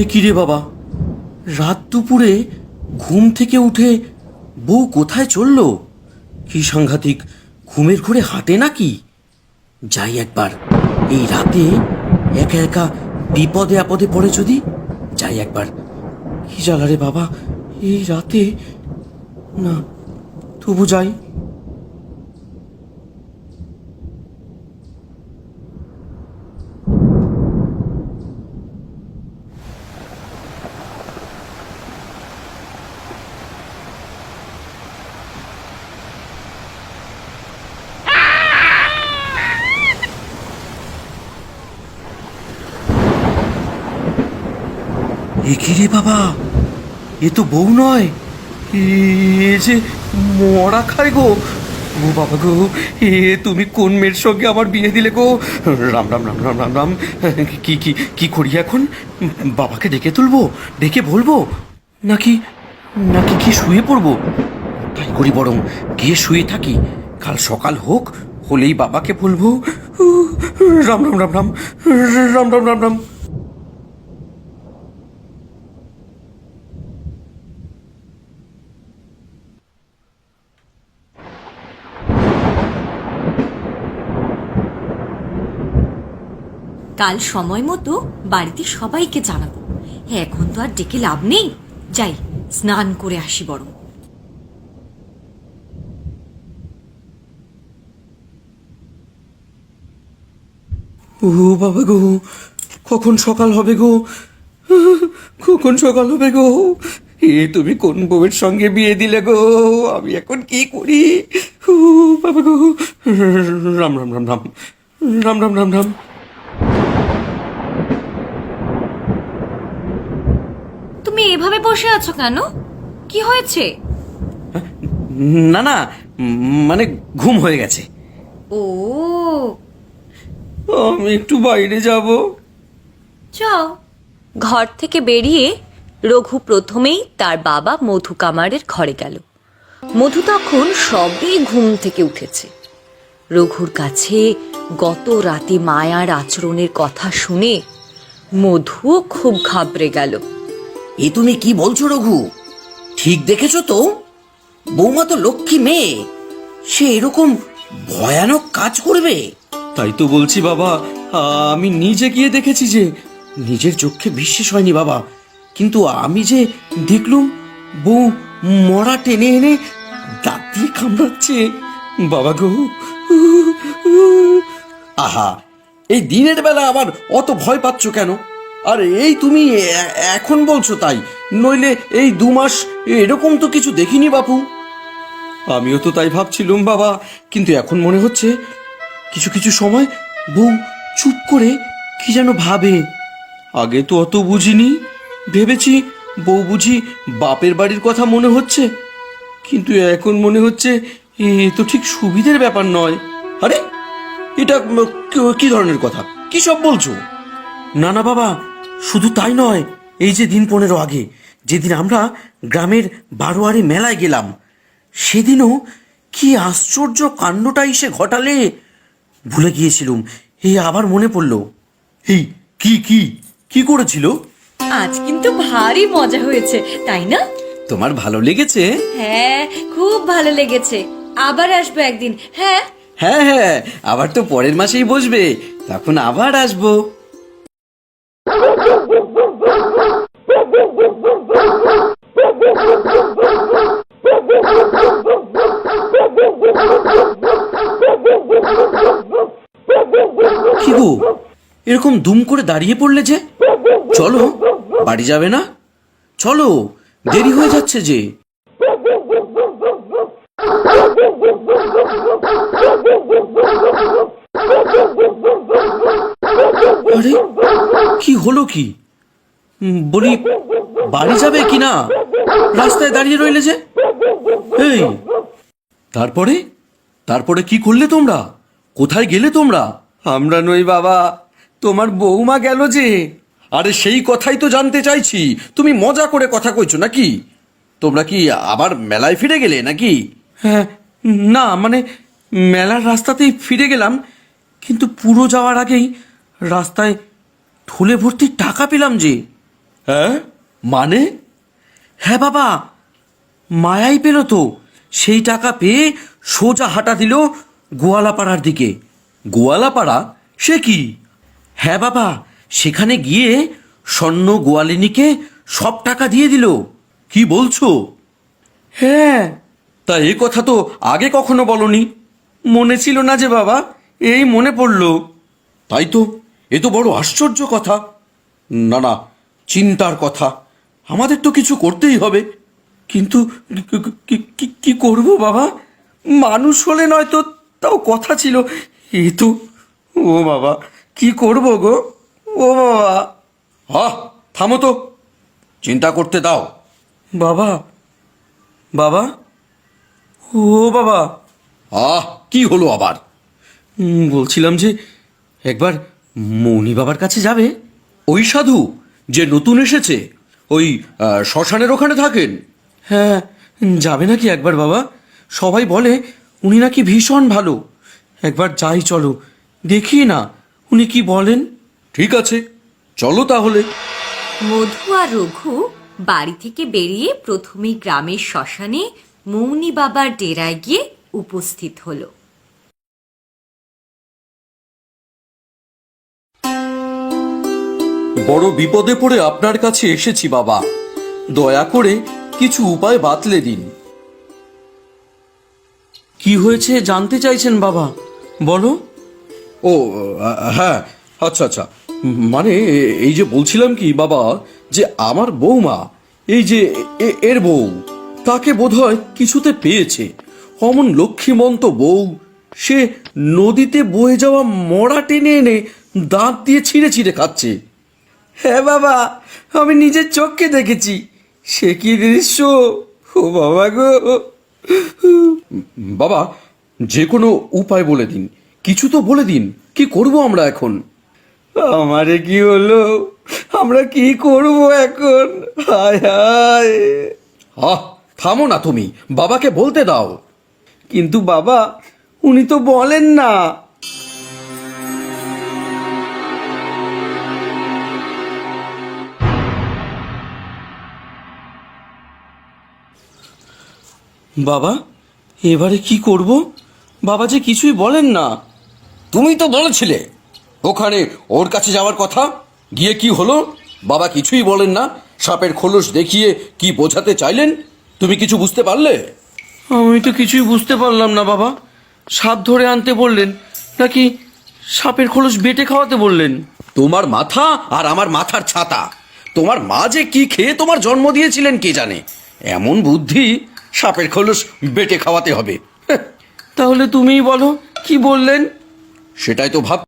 এ কি রে বাবা? রাত দুপুরে ঘুম থেকে উঠে বউ কোথায় চলল? কি সাংঘাতিক, ঘুমের ঘুরে হাঁটে নাকি? যাই একবার, এই রাতে একা একা বিপদে আপদে পড়ে যদি? যাই একবার, কি জ্বালা রে বাবা? এই রাতে, না, তবু যাই। এ রে বাবা? এ তো বউ নয়। যে মরা খায় গো। ও বাবা গো, এ তুমি কোন মেয়ের সঙ্গে আমার বিয়ে দিলে গো? রাম রাম রাম রাম রাম রাম। কি কি কি করি এখন? বাবাকে ডেকে তুলবো? ডেকে বলব? নাকি নাকি কি শুয়ে পড়ব? তাই করি বরং, গিয়ে শুয়ে থাকি। কাল সকাল হোক, হলেই বাবাকে বলব। রাম রাম রাম রাম। রাম রাম রাম রাম। কাল সময় মতো বাড়িতে সবাইকে জানাব। এখন তো আর ডেকে লাভ নেই। যাই, স্নান করে আসি বরং। ও বাবা গো, কখন সকাল হবে গো? কখন সকাল হবে গো? এ তুমি কোন বউয়ের সঙ্গে বিয়ে দিলে গো? আমি এখন কি করি? ও বাবা গো, রাম রাম রাম রাম। রাম রাম রাম রাম তুমি এভাবে বসে আছো কেন? কি হয়েছে? না না মানে ঘুম হয়ে গেছে। ও। আমি একটু বাইরে যাব। যাও। ঘর থেকে বেরিয়ে রঘু প্রথমেই তার বাবা মধু কামারের ঘরে গেল। মধু তখন সবে ঘুম থেকে উঠেছে। রঘুর কাছে গত রাতে মায়ার আচরণের কথা শুনে মধুও খুব ঘাবড়ে গেল। এ তুমি কি বলছো, রঘু? ঠিক দেখেছ তো? বৌমা তো লক্ষ্মী মেয়ে। সে এরকম ভয়ানক কাজ করবে। তাই তো বলছি বাবা আমি নিজে গিয়ে দেখেছি যে নিজের চোখে বিশ্বাস হয়নি বাবা। কিন্তু আমি যে দেখলুম, বউ মরা টেনে এনে দাঁত দিয়ে কামড়াচ্ছে। বাবা গো আহা, এই দিনের বেলা আবার অত ভয় পাচ্ছ কেন? আর, এই তুমি এখন বলছো তাই। নইলে এই দু মাস এরকম তো কিছু দেখিনি বাপু। আমিও তো তাই ভাবছিলুম বাবা। কিন্তু এখন মনে হচ্ছে কিছু কিছু সময় বউ চুপ করে কি যেন ভাবে। আগে তো অত বুঝিনি। ভেবেছি বউ বুঝি বাপের বাড়ির কথা মনে হচ্ছে। কিন্তু এখন মনে হচ্ছে এ তো ঠিক সুবিধের ব্যাপার নয়। আরে, এটা কি ধরনের কথা? কি সব বলছো? না না বাবা শুধু তাই নয় এই যে দিন পনেরো আগে যেদিন আমরা গ্রামের বারোয়ারি মেলায় গেলাম সেদিনও কি আশ্চর্য কাণ্ডটা এসে ঘটালে! ভুলে গিয়েছিলুম এই আবার মনে পড়ল। এই কি কি কি করেছিল? আজ কিন্তু ভারী মজা হয়েছে তাই না? তোমার ভালো লেগেছে? হ্যাঁ খুব ভালো লেগেছে। আবার আসব একদিন হ্যাঁ? হ্যাঁ হ্যাঁ আবার তো পরের মাসেই বসবে তখন আবার আসব কি গো এরকম দুম করে দাঁড়িয়ে পড়লে যে? চলো, বাড়ি যাবে না? চলো, দেরি হয়ে যাচ্ছে যে। আরে, কি হলো কি? বলি, বাড়ি যাবে কি না? রাস্তায় দাঁড়িয়ে রইলে যে? এই, তারপরে? তারপরে কি করলে তোমরা? কোথায় গেলে তোমরা? আমরা নই বাবা তোমার বৌমা গেল যে। আরে সেই কথাই তো জানতে চাইছি। তুমি মজা করে কথা কইছো নাকি? তোমরা কি আবার মেলায় ফিরে গেলে নাকি? হ্যাঁ না মানে মেলার রাস্তাতেই ফিরে গেলাম কিন্তু পুরো যাওয়ার আগেই রাস্তায় থলে ভর্তি টাকা পেলাম যে। হ্যাঁ? মানে? হ্যাঁ বাবা মায়াই পেল তো। সেই টাকা পেয়ে সোজা হাঁটা দিল গোয়ালাপাড়ার দিকে। গোয়ালাপাড়া? সে কি? হ্যাঁ বাবা সেখানে গিয়ে স্বর্ণ গোয়ালিনীকে সব টাকা দিয়ে দিল। কি বলছো? হ্যাঁ। তা এ কথা তো আগে কখনো বলনি। মনে ছিল না যে বাবা এই মনে পড়ল। তাই তো এ তো বড় আশ্চর্য কথা। না না চিন্তার কথা। আমাদের তো কিছু করতেই হবে। কিন্তু কি- করব বাবা? মানুষ হলে নয়তো তাও কথা ছিল। এ তো ও বাবা কি করব গো? ও বাবা। হা থামো তো। চিন্তা করতে দাও। বাবা? বাবা? ও বাবা। আহ কি হলো আবার? বলছিলাম যে একবার মৌনি বাবার কাছে যাবে। ওই সাধু যে নতুন এসেছে ওই শ্মশানের ওখানে থাকেন? হ্যাঁ যাবে নাকি একবার বাবা? সবাই বলে উনি নাকি ভীষণ ভালো। একবার যাই চলো দেখি না। উনি কি বলেন? ঠিক আছে চলো তাহলে। মধু আর রঘু বাড়ি থেকে বেরিয়ে প্রথমে গ্রামের শ্মশানে মৌনি বাবার ডেরায় গিয়ে উপস্থিত হলো। বড় বিপদে পড়ে আপনার কাছে এসেছি বাবা। দয়া করে কিছু উপায় বাতলে দিন। কি হয়েছে জানতে চাইছেন বাবা? বলো। ও হ্যাঁ আচ্ছা আচ্ছা। মানে এই যে বলছিলাম কি বাবা যে আমার বৌমা এই যে এর বউ তাকে বোধহয় কিছুতে পেয়েছে। অমন লক্ষ্মীমন্ত বউ সে নদীতে বয়ে যাওয়া মরা টেনে এনে দাঁত দিয়ে ছিঁড়ে ছিঁড়ে খাচ্ছে। হ্যাঁ বাবা আমি নিজের চোখকে দেখেছি। সে কি দৃশ্য? ও বাবা গো। বাবা যে কোনো উপায় বলে দিন। কিছু তো বলে দিন কি করব আমরা এখন? আমারে কি হলো? আমরা কি করব এখন? হায় হায়। আহ থামো না তুমি বাবাকে বলতে দাও। কিন্তু বাবা উনি তো বলেন না। বাবা এবারে কি করব? বাবা যে কিছুই বলেন না। তুমি তো বলেছিলে ওখানে ওর কাছে যাওয়ার কথা গিয়ে কি হলো? বাবা কিছুই বলেন না সাপের খোলস দেখিয়ে কি বোঝাতে চাইলেন? তুমি কিছু বুঝতে পারলে? আমি তো কিছুই বুঝতে পারলাম না বাবা। সাপ ধরে আনতে বললেন নাকি সাপের খোলস বেটে খাওয়াতে বললেন? তোমার মাথা আর আমার মাথার ছাতা। তোমার মা যে কি খেয়ে তোমার জন্ম দিয়েছিলেন কে জানে? এমন বুদ্ধি সাপের খোলস বেটে খাওয়াতে হবে। তাহলে তুমিই বলো কি বললেন? সেটাই তো ভাব